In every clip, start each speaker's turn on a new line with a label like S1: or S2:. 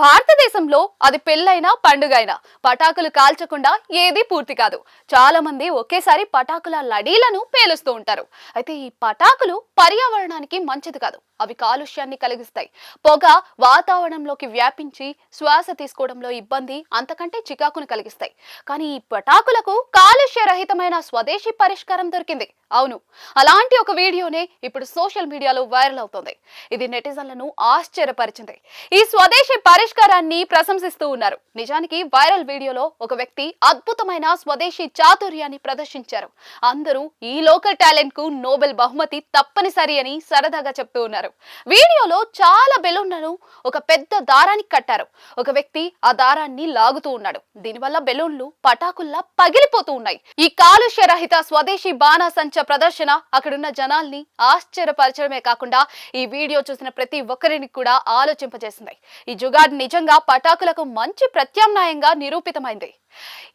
S1: భారతదేశంలో అది పెళ్ళైనా పండుగైనా పటాకులు కాల్చకుండా ఏది పూర్తి కాదు. చాలా మంది ఒకేసారి పటాకుల లడీలను పేలుస్తూ ఉంటారు. అయితే ఈ పటాకులు పర్యావరణానికి మంచిది కాదు. అవి కాలుష్యాన్ని కలిగిస్తాయి. పొగ వాతావరణంలోకి వ్యాపించి శ్వాస తీసుకోవడంలో ఇబ్బంది అంతకంటే చికాకును కలిగిస్తాయి. కానీ ఈ పటాకులకు కాలుష్య రహితమైన స్వదేశీ పరిష్కారం దొరికింది. అవును అలాంటి ఒక వీడియోనే ఇప్పుడు సోషల్ మీడియాలో వైరల్ అవుతోంది. ఇది నెటిజన్లను ఆశ్చర్యపరిచింది. ఈ స్వదేశీ పరిష్కారాన్ని ప్రశంసిస్తూ ఉన్నారు. నిజానికి వైరల్ వీడియోలో ఒక వ్యక్తి అద్భుతమైన స్వదేశీ చాతుర్యాన్ని ప్రదర్శించారు. అందరూ ఈ లోకల్ టాలెంట్కు నోబెల్ బహుమతి తప్పనిసరి అని సరదాగా చెప్తూ ఉన్నారు. వీడియోలో చాలా బెలూన్లను ఒక పెద్ద దారానికి కట్టారు. ఒక వ్యక్తి ఆ దారాన్ని లాగుతూ ఉన్నాడు. దీనివల్ల బెలూన్లు పటాకుల్లా పగిలిపోతూ ఉన్నాయి. ఈ కాలుష్య రహిత స్వదేశీ బాణాసంచ ప్రదర్శన అక్కడున్న జనాల్ని ఆశ్చర్యపరచడమే కాకుండా ఈ వీడియో చూసిన ప్రతి ఒక్కరిని కూడా ఆలోచింపజేసింది. ఈ జుగాడ్ నిజంగా పటాకులకు మంచి ప్రత్యామ్నాయంగా నిరూపితమైంది.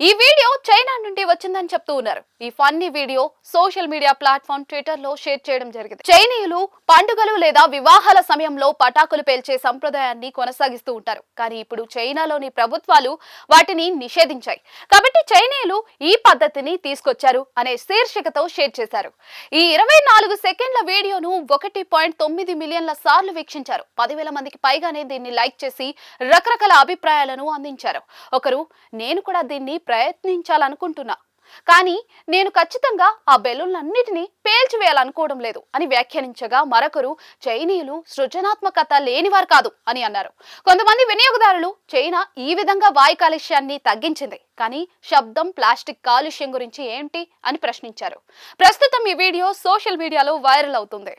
S1: ఈ వీడియో చైనా నుండి వచ్చిందని చెప్తూ ఉన్నారు. ఈ funny video social media platform ట్విట్టర్లో షేర్ చేయడం జరిగింది. చైనీయులు పండుగలు లేదా వివాహాల సమయంలో పటాకులు పేల్చే సంప్రదాయాన్ని కొనసాగిస్తూ ఉంటారు. కానీ ఇప్పుడు చైనాలోని ప్రభుత్వాలు వాటిని నిషేధించాయి. కాబట్టి చైనీయులు ఈ పద్ధతిని తీసుకొచ్చారు అనే శీర్షికతో షేర్ చేశారు. ఈ ఇరవై నాలుగు సెకండ్ల వీడియోను ఒకటి పాయింట్ తొమ్మిది మిలియన్ల సార్లు వీక్షించారు. పదివేల మందికి పైగానే దీన్ని లైక్ చేసి రకరకాల అభిప్రాయాలను అందించారు. ఒకరు నేను కూడా దీన్ని ప్రయత్నించాలనుకుంటున్నా. కానీ నేను ఖచ్చితంగా ఆ బెలూన్లన్నిటినీ పేల్చివేయాలనుకోవడం లేదు అని వ్యాఖ్యానించగా మరొకరు చైనీయులు సృజనాత్మకత లేనివారు కాదు అని అన్నారు. కొంతమంది వినియోగదారులు చైనా ఈ విధంగా వాయు కాలుష్యాన్ని తగ్గించింది. కానీ శబ్దం ప్లాస్టిక్ కాలుష్యం గురించి ఏంటి అని ప్రశ్నించారు. ప్రస్తుతం ఈ వీడియో సోషల్ మీడియాలో వైరల్ అవుతుంది.